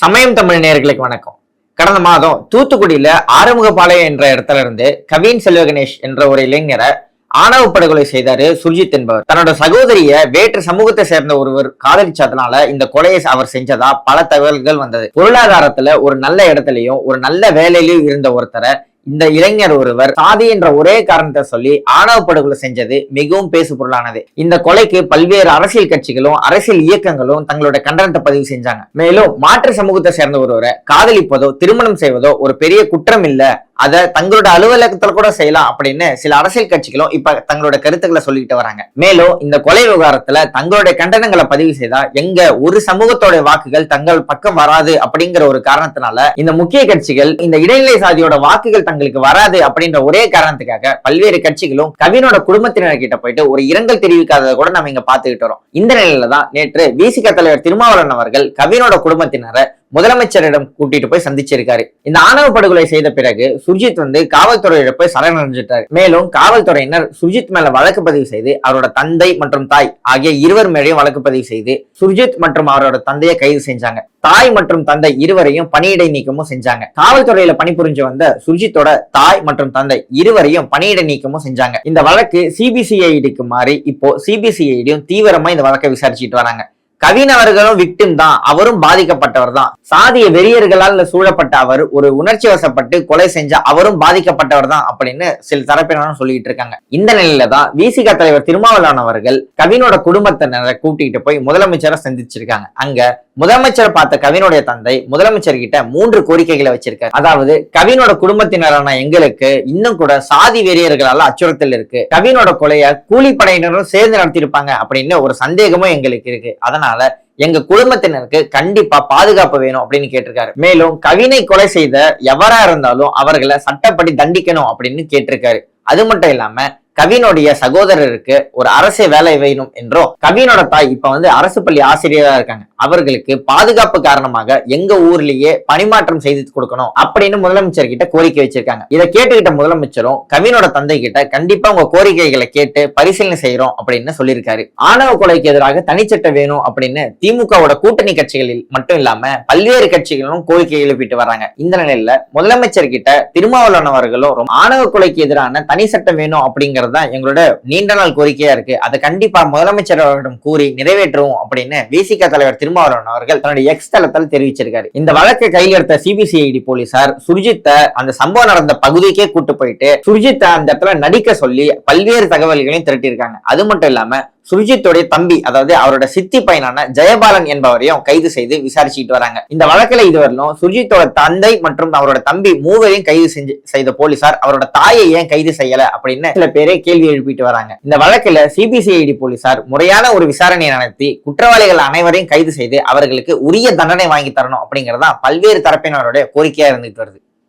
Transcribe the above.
சமயம் தமிழ் நேர்களுக்கு வணக்கம். கடந்த மாதம் தூத்துக்குடியில ஆறுமுகபாளையம் என்ற இடத்துல இருந்து கவின் செல்வ கணேஷ் என்ற ஒரு இளைஞரை ஆணவ படுகொலை செய்தாரு சுர்ஜித் என்பவர். தன்னோட சகோதரிய வேற்று சமூகத்தை சேர்ந்த ஒருவர் காதலிச்சதுனால இந்த கொலையை அவர் செஞ்சதா பல தகவல்கள் வந்தது. பொருளாதாரத்துல ஒரு நல்ல இடத்துலயும் ஒரு நல்ல வேலையிலும் இருந்த ஒருத்தரை இந்த இளைஞர் ஒருவர் சாதி என்ற ஒரே காரணத்தை சொல்லி ஆணவ படுகொலை செஞ்சது மிகவும் பேசு பொருளானது. இந்த கொலைக்கு பல்வேறு அரசியல் கட்சிகளும் அரசியல் இயக்கங்களும் தங்களுடைய கண்டனத்தை பதிவு செஞ்சாங்க. மேலும் மாற்று சமூகத்தை சேர்ந்த ஒருவரை காதலிப்பதோ திருமணம் செய்வதோ ஒரு பெரிய குற்றம் இல்ல அதை தங்களோட அலுவலகத்துல கூட செய்யலாம் அப்படின்னு சில அரசியல் கட்சிகளும் இப்ப தங்களோட கருத்துக்களை சொல்லிட்டு வராங்க. மேலும் இந்த கொலை விவகாரத்துல தங்களுடைய கண்டனங்களை பதிவு செய்தா எங்க ஒரு சமூகத்தோட வாக்குகள் தங்கள் பக்கம் வராது அப்படிங்கிற ஒரு காரணத்தினால இந்த முக்கிய கட்சிகள் இந்த இடைநிலை சாதியோட வாக்குகள் தங்களுக்கு வராது அப்படின்ற ஒரே காரணத்துக்காக பல்வேறு கட்சிகளும் கவினோட குடும்பத்தினர் கிட்ட போயிட்டு ஒரு இரங்கல் தெரிவிக்காததை கூட நம்ம இங்க பாத்துக்கிட்டு வரோம். இந்த நிலையில தான் நேற்று விசிக தலைவர் திருமாவளவன் அவர்கள் கவினோட குடும்பத்தினரை முதலமைச்சரிடம் கூட்டிட்டு போய் சந்திச்சிருக்காரு. இந்த ஆணவ படுகொலை செய்த பிறகு சுர்ஜித் வந்து காவல்துறையிட போய் சரணடைஞ்சிட்டாரு மேலும் காவல்துறையினர் சுர்ஜித் மேல வழக்கு பதிவு செய்து அவரோட தந்தை மற்றும் தாய் ஆகிய இருவர் மேலேயும் வழக்கு பதிவு செய்து சுர்ஜித் மற்றும் அவரோட தந்தையை கைது செஞ்சாங்க. தாய் மற்றும் தந்தை இருவரையும் பணியிடை நீக்கமும் செஞ்சாங்க. காவல்துறையில பணிபுரிஞ்சு வந்த சுர்ஜித்தோட தாய் மற்றும் தந்தை இருவரையும் பணியிடை நீக்கமும் செஞ்சாங்க. இந்த வழக்கு சிபிசிஐடிக்கு மாறி இப்போ சிபிசிஐடியும் தீவிரமா இந்த வழக்கை விசாரிச்சுட்டு வராங்க. கவின் அவர்களும் விக்டிம் தான். அவரும் பாதிக்கப்பட்டவர் தான். சாதிய வெறியர்களால் சூழப்பட்ட அவர் ஒரு உணர்ச்சி வசப்பட்டு கொலை செஞ்ச அவரும் பாதிக்கப்பட்டவர் தான் அப்படின்னு சில தரப்பினரும் சொல்லிட்டு இருக்காங்க. இந்த நிலையில தான் விசிக தலைவர் திருமாவளவன் அவர்கள் கவினோட குடும்பத்தினரை கூட்டிட்டு போய் முதலமைச்சரை சந்திச்சிருக்காங்க. அங்க முதலமைச்சரை பார்த்த கவினுடைய தந்தை முதலமைச்சர் கிட்ட மூன்று கோரிக்கைகளை வச்சிருக்காரு. அதாவது கவினோட குடும்பத்தினரான எங்களுக்கு இன்னும் கூட சாதி வெறியர்களால அச்சுறுத்தல் இருக்கு. கவினோட கொலைய கூலிப்படையினரும் சேர்ந்து நடத்தியிருப்பாங்க அப்படின்னு ஒரு சந்தேகமும் எங்களுக்கு இருக்கு. அதனால எங்க குடும்பத்தினருக்கு கண்டிப்பா பாதுகாப்பு வேணும் அப்படின்னு கேட்டிருக்காரு. மேலும் கவினை கொலை செய்த எவரா இருந்தாலும் அவர்களை சட்டப்படி தண்டிக்கணும் அப்படின்னு கேட்டிருக்காரு. அது மட்டும் இல்லாம கவினுடைய சகோதரருக்கு ஒரு அரசு வேலை வேணும் என்றும் கவினோட தாய் இப்ப வந்து அரசு பள்ளி ஆசிரியரா இருக்காங்க. அவர்களுக்கு பாதுகாப்பு காரணமாக எங்க ஊர்லயே பணிமாற்றம் செய்து கொடுக்கணும் அப்படின்னு முதலமைச்சர் கிட்ட கோரிக்கை வச்சிருக்காங்க. இதை கேட்டுக்கிட்ட முதலமைச்சரும் கவினோட தந்தை கிட்ட கண்டிப்பா உங்க கோரிக்கைகளை கேட்டு பரிசீலனை செய்யறோம் அப்படின்னு சொல்லியிருக்காரு. ஆணவ கொலைக்கு எதிராக தனிச்சட்டம் வேணும் அப்படின்னு திமுகவோட கூட்டணி கட்சிகளில் மட்டும் இல்லாம பல்வேறு கட்சிகளும் கோரிக்கை எழுப்பிட்டு வராங்க. இந்த நிலையில முதலமைச்சர் கிட்ட திருமாவளவன் அவர்களும் ஆணவ கொலைக்கு எதிரான தனி சட்டம் வேணும் அப்படிங்கிற அப்படிங்கிறது தான் எங்களோட நீண்ட நாள் கோரிக்கையா இருக்கு. அதை கண்டிப்பா முதலமைச்சர் அவரிடம் கூறி நிறைவேற்றுவோம் அப்படின்னு விசிக தலைவர் திருமாவளவன் அவர்கள் தன்னுடைய எக்ஸ் தளத்தில் தெரிவிச்சிருக்காரு. இந்த வழக்கை கையில் எடுத்த சிபிசிஐடி போலீசார் சுர்ஜித்தை அந்த சம்பவம் நடந்த பகுதிக்கே கூட்டு போயிட்டு சுர்ஜித்தை அந்த இடத்துல நடிக்க சொல்லி பல்வேறு தகவல்களையும் திரட்டியிருக்காங்க. அது மட்டும் இல்லாம சுர்ஜித்துடைய தம்பி அதாவது அவரோட சித்தி பையனான ஜெயபாலன் என்பவரையும் கைது செய்து விசாரிச்சுட்டு வராங்க. இந்த வழக்கில் இதுவரையிலும் சுர்ஜித்தோட தந்தை மற்றும் அவரோட தம்பி மூவரையும் கைது செஞ்சு செய்த போலீசார் அவரோட தாயை ஏன் கைது செய்யல அப்படின்னு சில பேரே கேள்வி எழுப்பிட்டு வராங்க. இந்த வழக்கில் சிபிசிஐடி போலீசார் முறையான ஒரு விசாரணையை நடத்தி குற்றவாளிகள் அனைவரையும் கைது செய்து அவர்களுக்கு உரிய தண்டனை வாங்கி தரணும் அப்படிங்கறதான் பல்வேறு தரப்பினருடைய கோரிக்கையா இருந்துட்டு வருது.